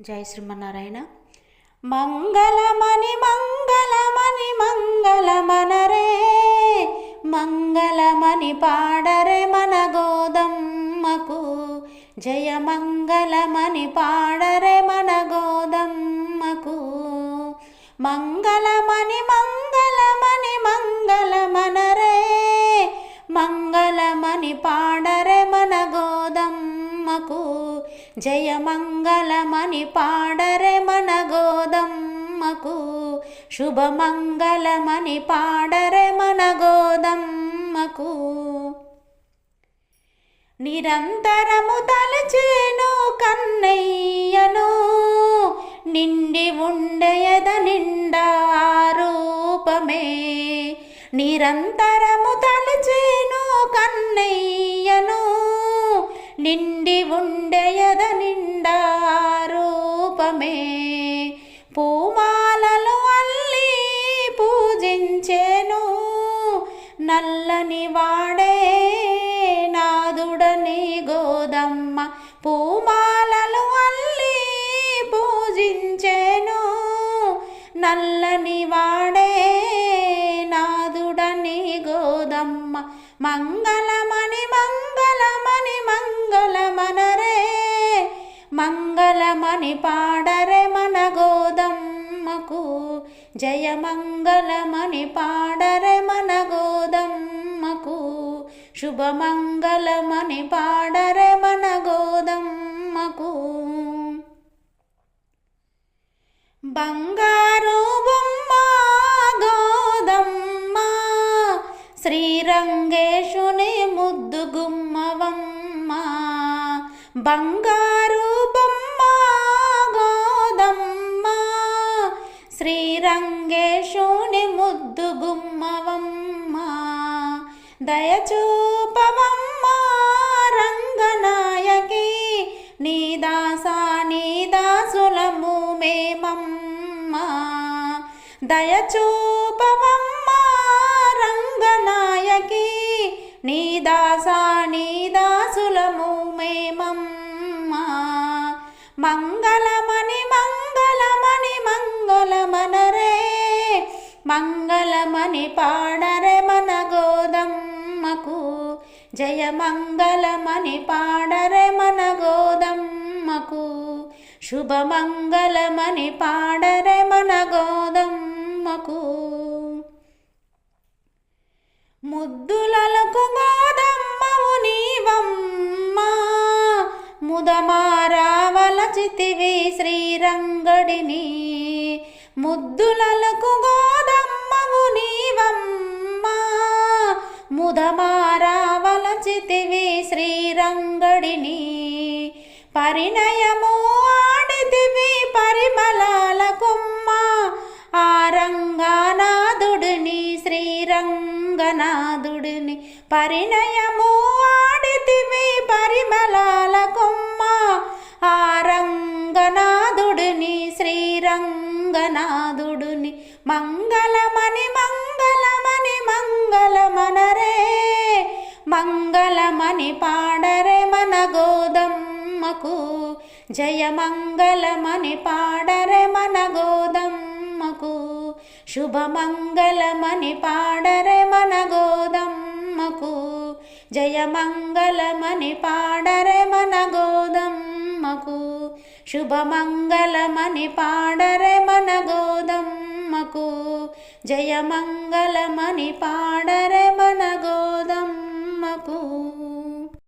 జై శ్రీమన్నారాయణ. మంగళమణి మంగళమణి మంగళమనరే మంగళమణి పాడరే మన గోదమ్మకు. జయ మంగళమణి పాడరే మన గోదమ్మకు. మంగళమణి మంగళమణి మంగళమనరే మంగళమణి పాడరే మన గోదమ్మకు. జయ మంగళమణి పాడరే మన గోదమ్మకు. శుభమంగళమణి పాడరే మన గోదమ్మకు. నిరంతరము తలచేను కన్నయ్యను. నిండి ఉండయద నిండా రూపమే. నిరంతరము తలచేను కన్నయ్య నిండి ఉండయద నిండా రూపమే పూమాలలు అల్లి పూజించేను. నల్లని వాడే నాదుడని గోదమ్మ. పూమాలలు అల్లి పూజించేను. నల్లని వాడే నాదుడని గోదమ్మ. మంగళం మంగళమణి పాడరే మన గోదమ్మకు. జయ మంగళమణి పాడరే మన గోదమ్మకు. శుభమంగళమని పాడరే మన గోదమ్మకు. బంగారు బొమ్మ గోదమ్మ శ్రీరంగేశుని ముద్దు గుమ్మవమ్మ. బంగారు శ్రీరంగేశుని ముద్దు గుమ్మవమ్మ దయచూపవమ్మ రంగనాయకి నీ దాసా నీ దాసులము మేమమ్మ. దయచూపవమ్మ రంగనాయకి నీ దాసా నీ దాసులము మేమమ్మ. మంగళ మంగళమణి పాడరే మన గోదమ్మకు. జయ మంగళమణి పాడరే మన గోదమ్మకు. శుభమంగళమణి పాడరే మన గోదమ్మకు. ముద్దులకు గోదమ్మవు ముదమారావల ముదమారావలచితివి శ్రీరంగడిని. ముద్దులకు గోదమ్మవు నీవమ్మా. ముదమారావలచితివి శ్రీరంగడిని. పరిణయము ఆడితివి పరిమళాల కొమ్మ. ఆరంగనాథుడిని శ్రీరంగనాథుడిని పరిణయము ఆడితివి పరిమళాల కొమ్మ. ఆరంగనాథుడిని శ్రీరంగనాథుడిని మంగళమని మంగళమని మంగళమనరే మంగళమని పాడరే మన గోదమ్మకు. జయ మంగళమని పాడరే మన గోదమ్మకు. శుభమంగళమణి పాడరే మన గోదమ్మకు. జయ మంగళమని పాడరే మన గోదమ్మకు. శుభమంగళమని పాడరే మన గోదమ్మకు. జయమంగళమని పాడరే మన గోదమ్మకు.